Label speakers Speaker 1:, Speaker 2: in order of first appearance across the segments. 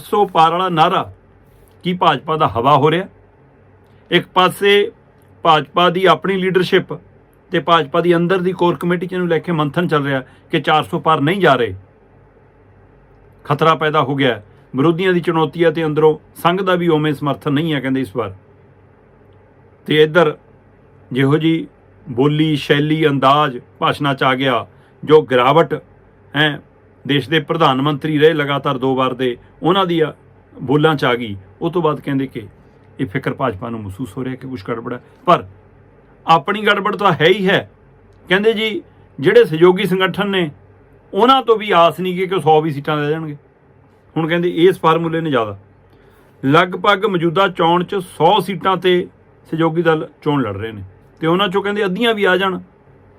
Speaker 1: ਸੋ ਪਾਰ ਵਾਲਾ ਨਾਰਾ ਕੀ ਭਾਜਪਾ ਦਾ ਹਵਾ ਹੋ ਰਿਹਾ? ਇੱਕ ਪਾਸੇ ਭਾਜਪਾ ਦੀ ਆਪਣੀ ਲੀਡਰਸ਼ਿਪ ਤੇ ਭਾਜਪਾ ਦੀ ਅੰਦਰ ਦੀ ਕੋਰ ਕਮੇਟੀ ਚ ਨੂੰ ਲੈ ਕੇ ਮੰਥਨ ਚੱਲ ਰਿਹਾ ਕਿ 400 ਪਾਰ ਨਹੀਂ ਜਾ ਰਹੇ। ਖਤਰਾ ਪੈਦਾ ਹੋ ਗਿਆ। ਵਿਰੋਧੀਆਂ ਦੀ ਚੁਣੌਤੀ ਹੈ ਤੇ ਅੰਦਰੋਂ ਸੰਘ ਦਾ ਵੀ ਉਵੇਂ ਸਮਰਥਨ ਨਹੀਂ ਹੈ ਕਹਿੰਦੇ ਇਸ ਵਾਰ। ਤੇ ਇੱਧਰ ਜਿਹੋ ਜੀ ਬੋਲੀ ਸ਼ੈਲੀ, ਅੰਦਾਜ਼, ਭਾਸ਼ਣਾਂ ਚ ਆ ਗਿਆ, ਜੋ ਗਿਰਾਵਟ, ਹੈ ਦੇਸ਼ ਦੇ ਪ੍ਰਧਾਨ ਮੰਤਰੀ ਰਹੇ ਲਗਾਤਾਰ ਦੋ ਵਾਰ ਦੇ, ਉਹਨਾਂ ਦੀ ਬੋਲਾਂ ਚ ਆ ਗਈ। ਉਹ ਤੋਂ ਬਾਅਦ ਕਹਿੰਦੇ ਕਿ ਇਹ ਫਿਕਰ ਭਾਜਪਾ ਨੂੰ ਮਹਿਸੂਸ ਹੋ ਰਿਹਾ ਕਿ ਕੁਝ ਗੜਬੜ ਹੈ। ਪਰ ਆਪਣੀ ਗੜਬੜ ਤਾਂ ਹੈ ਹੀ ਹੈ। ਕਹਿੰਦੇ ਜੀ, ਜਿਹੜੇ ਸਹਿਯੋਗੀ ਸੰਗਠਨ ਨੇ, ਉਹਨਾਂ ਤੋਂ ਵੀ ਆਸ ਨਹੀਂ ਕਿ ਕਿ 100 ਵੀ ਸੀਟਾਂ ਲੈ ਜਾਣਗੇ। ਹੁਣ ਕਹਿੰਦੇ ਇਸ ਫਾਰਮੂਲੇ ਨੇ ਜ਼ਿਆਦਾ। ਲਗਭਗ ਮੌਜੂਦਾ ਚੋਣ 'ਚ 100 ਸੀਟਾਂ ਤੇ ਸਹਿਯੋਗੀ ਦਲ ਚੋਣ ਲੜ ਰਹੇ ਨੇ। ਤੇ ਉਹਨਾਂ 'ਚੋਂ ਕਹਿੰਦੇ ਅੱਧੀਆਂ ਵੀ ਆ ਜਾਣ।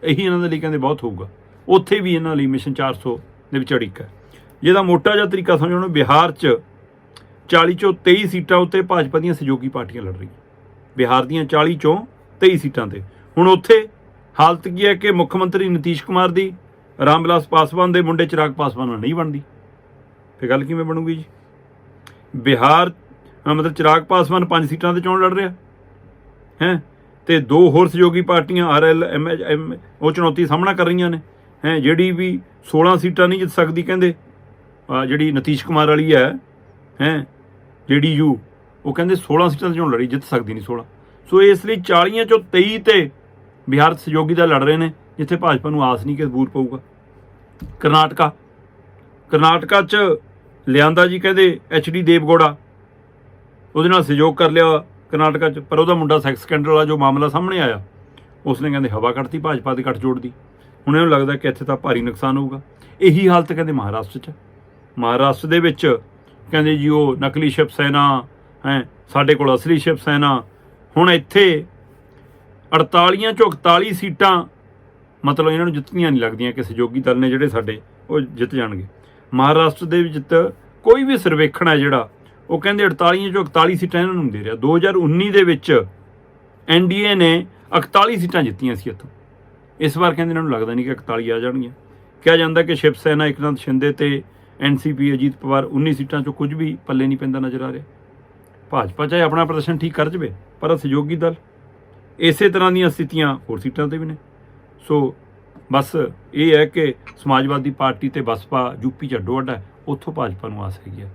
Speaker 1: ਇਹੀ ਇਹਨਾਂ ਦੇ ਲਈ ਕਹਿੰਦੇ ਬਹੁਤ ਹੋਊਗਾ। ਉੱਥੇ ਵੀ ਇਹਨਾਂ ਲਈ ਮਿਸ਼ਨ 400 ਦੇ ਵਿੱਚ ਹੈ ਜਿਹਦਾ ਮੋਟਾ ਜਿਹਾ ਤਰੀਕਾ ਸਮਝੋ ਬਿਹਾਰ 'ਚ 40 ਚੋਂ 23 ਸੀਟਾਂ ਉੱਤੇ ਭਾਜਪਾ ਦੀਆਂ ਸਹਿਯੋਗੀ ਪਾਰਟੀਆਂ ਲੜ ਰਹੀਆਂ। ਬਿਹਾਰ ਦੀਆਂ 40 ਚੋਂ 23 ਸੀਟਾਂ ਤੇ। ਹੁਣ ਉੱਥੇ ਹਾਲਤ ਕੀ ਹੈ ਕਿ ਮੁੱਖ ਮੰਤਰੀ ਨਤੀਸ਼ ਕੁਮਾਰ ਦੀ ਰਾਮ ਵਿਲਾਸ ਪਾਸਵਾਨ ਦੇ ਮੁੰਡੇ ਚਿਰਾਗ ਪਾਸਵਾਨ ਨਾਲ ਨਹੀਂ ਬਣਦੀ। ਫੇ ਗੱਲ ਕਿਵੇਂ ਬਣੂਗੀ ਜੀ? ਬਿਹਾਰ ਮਤਲਬ ਚਿਰਾਗ ਪਾਸਵਾਨ ਪੰਜ ਸੀਟਾਂ ਤੇ ਚੋਣ ਲੜ ਰਿਹਾ। ਹੈ? ਤੇ ਦੋ ਹੋਰ ਸਹਿਯੋਗੀ ਪਾਰਟੀਆਂ ਆਰਐਲ ਐਮ ਉਹ ਚੁਣੌਤੀ ਦਾ ਸਾਹਮਣਾ ਕਰ ਰਹੀਆਂ ਨੇ। ਹੈ? ਜਿਹੜੀ ਵੀ 16 ਸੀਟਾਂ ਨਹੀਂ ਜਿੱਤ ਸਕਦੀ ਕਹਿੰਦੇ। ਜਿਹੜੀ ਨਤੀਸ਼ ਕੁਮਾਰ ਵਾਲੀ ਹੈ ਹੈ, ਜਿਹੜੀ ਯੂ, ਉਹ ਕਹਿੰਦੇ 16 ਸੀਟਾਂ ਤੇ ਚੋਣ ਲੜੀ, ਜਿੱਤ ਸਕਦੀ ਨਹੀਂ 16 ਸੋ ਇਸ ਲਈ 40 ਚੋਂ 23 ਤੇ ਬਿਹਾਰ ਸਹਿਯੋਗੀ ਦਾ ਲੜ ਰਹੇ ਨੇ, ਜਿੱਥੇ ਭਾਜਪਾ ਨੂੰ ਆਸ ਨਹੀਂ ਕਿ ਬੂਰ ਪਊਗਾ। ਕਰਨਾਟਕਾ ਕਰਨਾਟਕਾ 'ਚ ਲਿਆਂਦਾ ਜੀ ਕਹਿੰਦੇ ਐਚਡੀ ਦੇਵਗੋੜਾ। ਉਹਦੇ ਨਾਲ ਸਹਿਯੋਗ ਕਰ ਲਿਆ ਕਰਨਾਟਕਾ 'ਚ, ਪਰ ਉਹਦਾ ਮੁੰਡਾ ਸੈਕਸ ਸਕੈਂਡਲ ਵਾਲਾ ਜੋ ਮਾਮਲਾ ਸਾਹਮਣੇ ਆਇਆ, ਉਸਨੇ ਕਹਿੰਦੇ ਹਵਾ ਕੱਢਤੀ ਭਾਜਪਾ ਦੀ ਗੱਠਜੋੜ ਦੀ। ਹੁਣ ਇਹਨੂੰ ਲੱਗਦਾ ਕਿ ਇੱਥੇ ਤਾਂ ਭਾਰੀ ਨੁਕਸਾਨ ਹੋਊਗਾ। ਇਹੀ ਹਾਲਤ ਕਹਿੰਦੇ ਮਹਾਰਾਸ਼ਟਰ 'ਚ। ਮਹਾਰਾਸ਼ਟਰ ਦੇ ਵਿੱਚ ਕਹਿੰਦੇ ਜੀ ਉਹ ਨਕਲੀ ਸ਼ਿਵ ਸੈਨਾ, ਹੈ, ਸਾਡੇ ਕੋਲ ਅਸਲੀ ਸ਼ਿਵ ਸੈਨਾ। ਹੁਣ ਇੱਥੇ 48 ਚੋਂ 41 ਸੀਟਾਂ, ਮਤਲਬ ਇਹਨਾਂ ਨੂੰ ਜਿੱਤਣੀਆਂ ਨਹੀਂ ਲੱਗਦੀਆਂ ਕਿ ਸਹਿਯੋਗੀ ਦਲ ਨੇ ਜਿਹੜੇ ਸਾਡੇ, ਉਹ ਜਿੱਤ ਜਾਣਗੇ। ਮਹਾਰਾਸ਼ਟਰ ਦੇ ਵਿੱਚ ਕੋਈ ਵੀ ਸਰਵੇਖਣ ਹੈ ਜਿਹੜਾ, ਉਹ ਕਹਿੰਦੇ 48 ਚੋਂ 41 ਸੀਟਾਂ ਇਹਨਾਂ ਨੂੰ ਦੇ ਰਿਹਾ। 2019 ਦੇ ਵਿੱਚ ਐਨਡੀਏ ਨੇ 41 ਸੀਟਾਂ ਜਿੱਤੀਆਂ ਸੀ ਇੱਥੋਂ। ਇਸ ਵਾਰ ਕਹਿੰਦੇ ਇਹਨਾਂ ਨੂੰ ਲੱਗਦਾ ਨਹੀਂ ਕਿ 41 ਆ ਜਾਣਗੀਆਂ। ਕਿਹਾ ਜਾਂਦਾ ਕਿ ਸ਼ਿਵ ਸੈਨਾ, ਇਕਨਾਥ ਸ਼ਿੰਦੇ ਤੇ ਐਨਸੀਪੀ ਅਜੀਤ ਪਵਾਰ 19 ਸੀਟਾਂ ਚੋਂ ਕੁਝ ਵੀ ਪੱਲੇ ਨਹੀਂ ਪੈਂਦਾ ਨਜ਼ਰ ਆ ਰਿਹਾ। ਭਾਜਪਾ ਚਾਹੇ ਆਪਣਾ ਪ੍ਰਦਰਸ਼ਨ ਠੀਕ ਕਰ ਜਵੇ, ਪਰ ਸਹਿਯੋਗੀ ਦਲ। ਇਸੇ ਤਰ੍ਹਾਂ ਦੀਆਂ ਸਥਿਤੀਆਂ ਹੋਰ ਸੀਟਾਂ ਤੇ ਵੀ ਨੇ। ਸੋ ਬਸ ਇਹ ਹੈ ਕਿ ਸਮਾਜਵਾਦੀ ਪਾਰਟੀ ਤੇ ਬਸਪਾ ਯੂਪੀ ਚ ਅੱਡੋ ਅੱਡ ਹੈ ਉੱਥੋਂ ਭਾਜਪਾ ਨੂੰ ਆਸ ਹੈਗੀ ਹੈ